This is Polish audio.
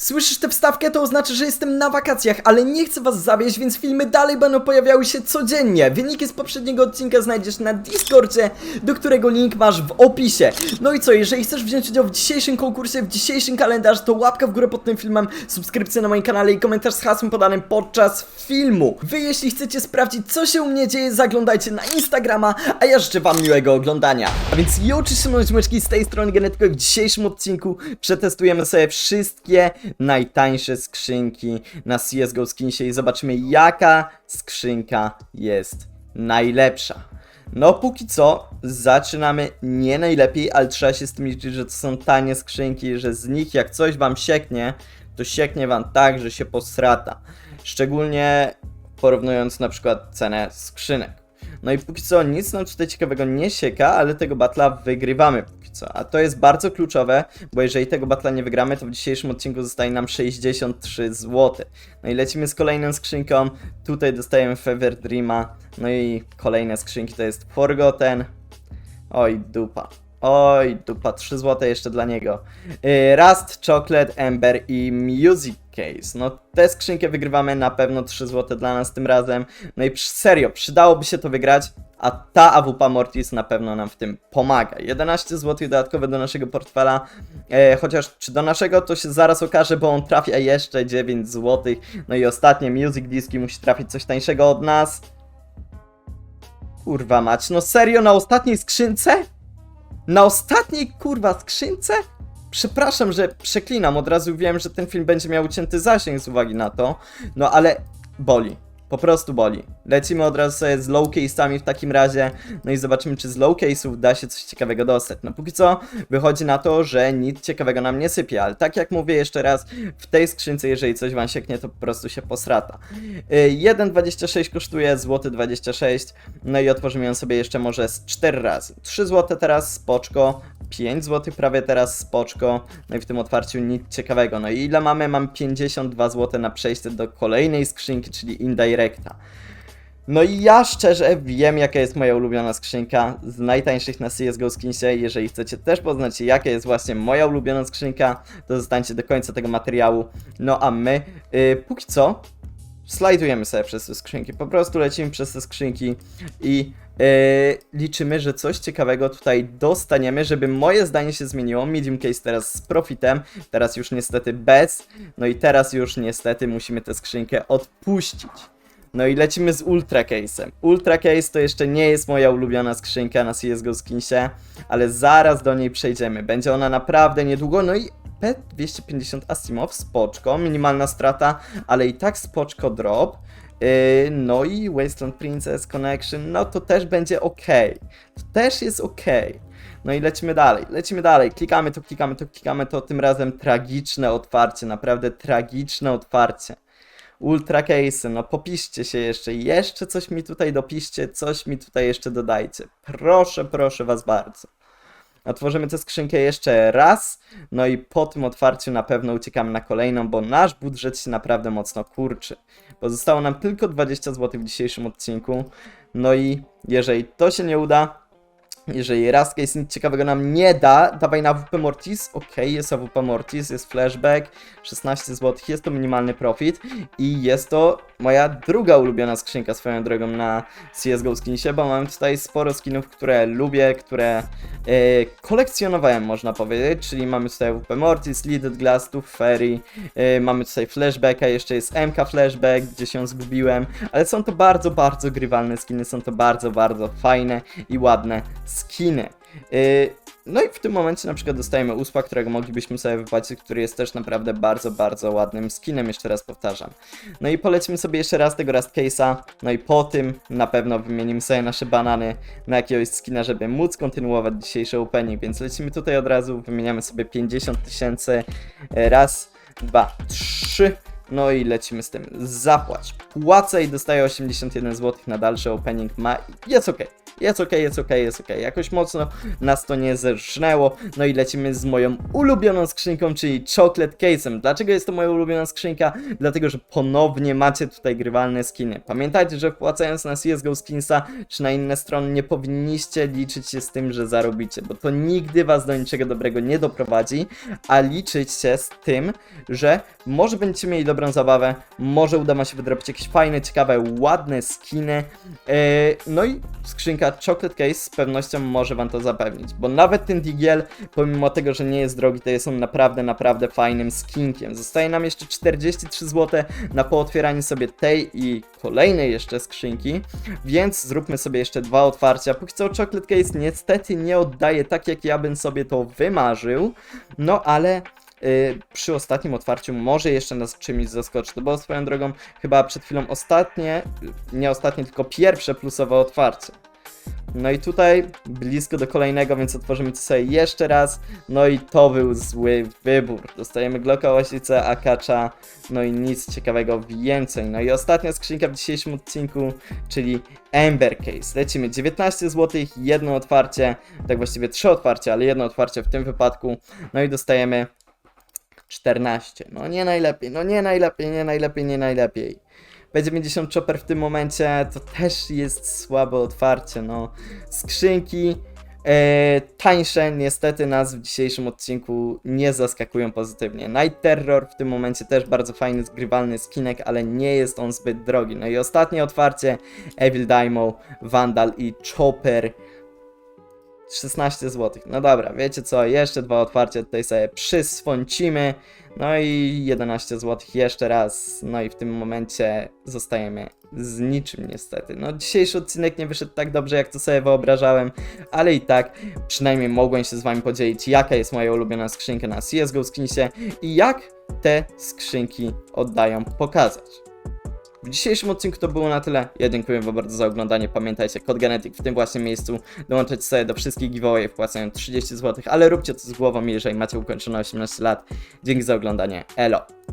Słyszysz tę wstawkę? To oznacza, że jestem na wakacjach, ale nie chcę was zawieść, więc filmy dalej będą pojawiały się codziennie. Wyniki z poprzedniego odcinka znajdziesz na Discordzie, do którego link masz w opisie. No i co, jeżeli chcesz wziąć udział w dzisiejszym konkursie, w dzisiejszym kalendarzu, to łapka w górę pod tym filmem, subskrypcja na moim kanale i komentarz z hasłem podanym podczas filmu. Wy jeśli chcecie sprawdzić, co się u mnie dzieje, zaglądajcie na Instagrama, a ja życzę wam miłego oglądania. A więc i oczywiście mączmyczki z tej strony Genetyko w dzisiejszym odcinku przetestujemy sobie wszystkie najtańsze skrzynki na CSGO Skinsie i zobaczymy jaka skrzynka jest najlepsza. No póki co zaczynamy nie najlepiej, ale trzeba się z tym liczyć, że to są tanie skrzynki, że z nich jak coś wam sieknie, to sieknie wam tak, że się posrata. Szczególnie porównując na przykład cenę skrzynek. No i póki co nic nam tutaj ciekawego nie sieka, ale tego batla wygrywamy póki co. A to jest bardzo kluczowe, bo jeżeli tego batla nie wygramy, to w dzisiejszym odcinku zostaje nam 63 zł. No i lecimy z kolejną skrzynką. Tutaj dostajemy Fever Dreama. No i kolejne skrzynki to jest Forgotten. Oj, dupa. Oj, dupa, 3 zł jeszcze dla niego. Yy, Rust, Chocolate, Ember i Music Case. No, tę skrzynkę wygrywamy na pewno 3 zł dla nas tym razem. No i serio, przydałoby się to wygrać, a ta AWP Mortis na pewno nam w tym pomaga. 11 zł dodatkowe do naszego portfela, e, chociaż czy do naszego to się zaraz okaże, bo on trafia jeszcze 9 zł. No i ostatnie Music Diski musi trafić coś tańszego od nas. Kurwa mać, no serio, na ostatniej skrzynce? Na ostatniej kurwa skrzynce? Przepraszam, że przeklinam, od razu wiem, że ten film będzie miał ucięty zasięg z uwagi na to, no ale boli. Po prostu boli. Lecimy od razu sobie z low case'ami w takim razie, no i zobaczymy, czy z low case'ów da się coś ciekawego dostać. No póki co wychodzi na to, że nic ciekawego nam nie sypie, ale tak jak mówię jeszcze raz, w tej skrzynce, jeżeli coś wam sieknie, to po prostu się posrata. Y, 1,26 kosztuje, złoty 26, no i otworzymy ją sobie jeszcze może z 4 razy. 3 zł teraz, spoczko, 5 zł prawie teraz, spoczko, no i w tym otwarciu nic ciekawego. No i ile mamy? Mam 52 zł na przejście do kolejnej skrzynki, czyli No i ja szczerze wiem, jaka jest moja ulubiona skrzynka z najtańszych na CSGO Skinsie. Jeżeli chcecie też poznać, jaka jest właśnie moja ulubiona skrzynka, to zostańcie do końca tego materiału. No a my, yy, póki co, slajdujemy sobie przez te skrzynki. Po prostu lecimy przez te skrzynki i yy, liczymy, że coś ciekawego tutaj dostaniemy, żeby moje zdanie się zmieniło. Medium case teraz z profitem, teraz już niestety bez. No i teraz już niestety musimy tę skrzynkę odpuścić. No i lecimy z Ultra Case'em. Ultra Case to jeszcze nie jest moja ulubiona skrzynka na CSGO Skinsie, ale zaraz do niej przejdziemy. Będzie ona naprawdę niedługo, no i P250 Asimov, spoczko, minimalna strata, ale i tak spoczko drop. Yy, no i Wasteland Princess Connection, no to też będzie ok. To też jest ok. No i lecimy dalej, lecimy dalej. Klikamy to, klikamy to, klikamy to. Tym razem tragiczne otwarcie, naprawdę tragiczne otwarcie. Ultra Case, no popiszcie się jeszcze, jeszcze coś mi tutaj dopiszcie, coś mi tutaj jeszcze dodajcie. Proszę, proszę was bardzo. Otworzymy tę skrzynkę jeszcze raz, no i po tym otwarciu na pewno uciekamy na kolejną, bo nasz budżet się naprawdę mocno kurczy. Bo zostało nam tylko 20 zł w dzisiejszym odcinku, no i jeżeli to się nie uda, jeżeli case nic ciekawego nam nie da, dawaj na AWP Mortis. Ok, jest AWP Mortis, jest flashback, 16 zł, jest to minimalny profit i jest to moja druga ulubiona skrzynka swoją drogą na CSGO Skinsie, bo mam tutaj sporo skinów, które lubię, które e, kolekcjonowałem można powiedzieć, czyli mamy tutaj AWP Mortis, Lidded Glass, Tooth Fairy, e, mamy tutaj flashbacka, jeszcze jest MK Flashback, gdzie się zgubiłem, ale są to bardzo, bardzo grywalne skiny, są to bardzo, bardzo fajne i ładne. Yy, no i w tym momencie na przykład dostajemy uspa, którego moglibyśmy sobie wypłacić, który jest też naprawdę bardzo, bardzo ładnym skinem, jeszcze raz powtarzam. No i polecimy sobie jeszcze raz tego Rust Case'a, no i po tym na pewno wymienimy sobie nasze banany na jakiegoś skina, żeby móc kontynuować dzisiejszy opening, więc lecimy tutaj od razu, wymieniamy sobie 50 tysięcy, e, raz, dwa, trzy, no i lecimy z tym. Zapłać. Płacę i dostaję 81 zł na dalszy opening. Ma... Jest ok. Jest okej, jest okej, jest okej. Jakoś mocno nas to nie zerżnęło. No i lecimy z moją ulubioną skrzynką, czyli Chocolate Case'em. Dlaczego jest to moja ulubiona skrzynka? Dlatego, że ponownie macie tutaj grywalne skiny. Pamiętajcie, że wpłacając na CSGO Skinsa czy na inne strony nie powinniście liczyć się z tym, że zarobicie, bo to nigdy was do niczego dobrego nie doprowadzi, a liczyć się z tym, że może będziecie mieli dobrą zabawę, może uda wam się wydrobić jakieś fajne, ciekawe, ładne skiny. Yy, no i skrzynka Chocolate Case z pewnością może wam to zapewnić, bo nawet ten Digiel, pomimo tego, że nie jest drogi, to jest on naprawdę, naprawdę fajnym skinkiem. Zostaje nam jeszcze 43 zł na pootwieranie sobie tej i kolejnej jeszcze skrzynki, więc zróbmy sobie jeszcze dwa otwarcia. Póki co Chocolate Case niestety nie oddaje tak, jak ja bym sobie to wymarzył, no ale y, przy ostatnim otwarciu może jeszcze nas czymś zaskoczy, to było swoją drogą chyba przed chwilą ostatnie, nie ostatnie, tylko pierwsze plusowe otwarcie. No i tutaj blisko do kolejnego, więc otworzymy to sobie jeszcze raz. No i to był zły wybór. Dostajemy Glocka, Łasicę, Akacza, no i nic ciekawego więcej. No i ostatnia skrzynka w dzisiejszym odcinku, czyli Ember Case. Lecimy 19 zł, jedno otwarcie, tak właściwie trzy otwarcia, ale jedno otwarcie w tym wypadku. No i dostajemy 14. No nie najlepiej, no nie najlepiej, nie najlepiej, nie najlepiej. P90 Chopper w tym momencie to też jest słabe otwarcie, no. Skrzynki e, tańsze niestety nas w dzisiejszym odcinku nie zaskakują pozytywnie. Night Terror w tym momencie też bardzo fajny, zgrywalny skinek, ale nie jest on zbyt drogi. No i ostatnie otwarcie Evil Daimo, Vandal i Chopper 16 zł. No dobra, wiecie co, jeszcze dwa otwarcia tutaj sobie przyswońcimy. No i 11 zł jeszcze raz. No i w tym momencie zostajemy z niczym niestety. No dzisiejszy odcinek nie wyszedł tak dobrze, jak to sobie wyobrażałem, ale i tak przynajmniej mogłem się z wami podzielić, jaka jest moja ulubiona skrzynka na CSGO Skinsie i jak te skrzynki oddają pokazać. W dzisiejszym odcinku to było na tyle. Ja dziękuję wam bardzo za oglądanie. Pamiętajcie, kod Genetic w tym właśnie miejscu. Dołączać sobie do wszystkich giveaway, wpłacają 30 zł, ale róbcie to z głową, jeżeli macie ukończone 18 lat. Dzięki za oglądanie. Elo!